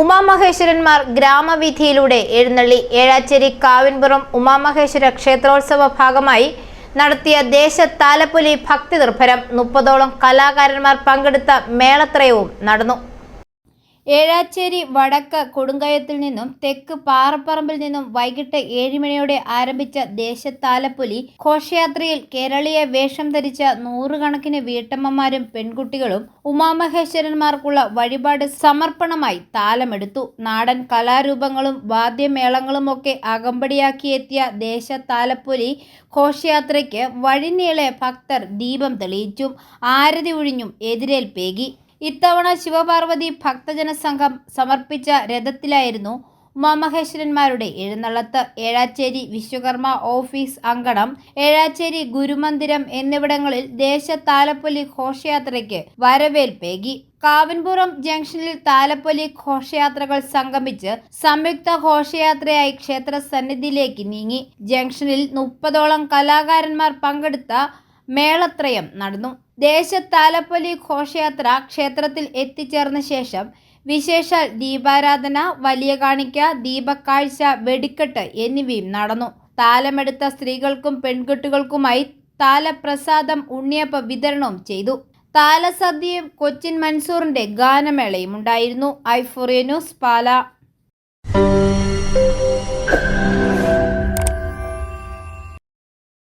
ഉമാമഹേശ്വരന്മാർ ഗ്രാമവീഥിയിലൂടെ എഴുന്നള്ളി ഏഴാച്ചേരി കാവിൻപുറം ഉമാമഹേശ്വര ക്ഷേത്രോത്സവ ഭാഗമായി നടത്തിയ ദേശത്താലപ്പൊലി ഭക്തി നിർഭരം മുപ്പതോളം കലാകാരന്മാർ പങ്കെടുത്ത മേളത്രയവും നടന്നു. ഏഴാച്ചേരി വടക്ക് കൊടുങ്കയത്തിൽ നിന്നും തെക്ക് പാറപ്പറമ്പിൽ നിന്നും വൈകിട്ട് ഏഴുമണിയോടെ ആരംഭിച്ച ദേശത്താലപ്പൊലി ഘോഷയാത്രയിൽ കേരളീയ വേഷം ധരിച്ച നൂറുകണക്കിന് വീട്ടമ്മമാരും പെൺകുട്ടികളും ഉമാമഹേശ്വരന്മാർക്കുള്ള വഴിപാട് സമർപ്പണമായി താലമെടുത്തു. നാടൻ കലാരൂപങ്ങളും വാദ്യമേളങ്ങളുമൊക്കെ അകമ്പടിയാക്കിയെത്തിയ ദേശത്താലപ്പൊലി ഘോഷയാത്രയ്ക്ക് വഴിനീളെ ഭക്തർ ദീപം തെളിയിച്ചും. ആരതി ഒഴിഞ്ഞും എതിരേൽപ്പേകി. ഇത്തവണ ശിവപാർവതി ഭക്തജന സംഘം സമർപ്പിച്ച രഥത്തിലായിരുന്നു ഉമാമഹേശ്വരന്മാരുടെ എഴുന്നള്ളത്ത്. ഏഴാച്ചേരി വിശ്വകർമ്മ ഓഫീസ് അങ്കണം ഏഴാച്ചേരി ഗുരുമന്ദിരം എന്നിവിടങ്ങളിൽ ദേശ താലപ്പൊലി ഘോഷയാത്രയ്ക്ക് വരവേൽപ്പേകി. കാവൻപുറം ജംഗ്ഷനിൽ താലപ്പൊലി ഘോഷയാത്രകൾ സംഗമിച്ച് സംയുക്ത ഘോഷയാത്രയായി ക്ഷേത്ര സന്നിധിയിലേക്ക് നീങ്ങി. ജംഗ്ഷനിൽ മുപ്പതോളം കലാകാരന്മാർ പങ്കെടുത്ത മേളത്രയം നടന്നു. ദേശത്താലപ്പൊലി ഘോഷയാത്ര ക്ഷേത്രത്തിൽ എത്തിച്ചേർന്ന ശേഷം വിശേഷാൽ ദീപാരാധന വലിയ കാണിക്ക ദീപക്കാഴ്ച വെടിക്കെട്ട് എന്നിവയും നടന്നു. താലമെടുത്ത സ്ത്രീകൾക്കും പെൺകുട്ടികൾക്കുമായി താലപ്രസാദം ഉണ്ണിയപ്പ വിതരണവും ചെയ്തു. താലസദ്യയും കൊച്ചിൻ മൻസൂറിന്റെ ഗാനമേളയും ഉണ്ടായിരുന്നു. ഐഫോറിയ ന്യൂസ് പാല.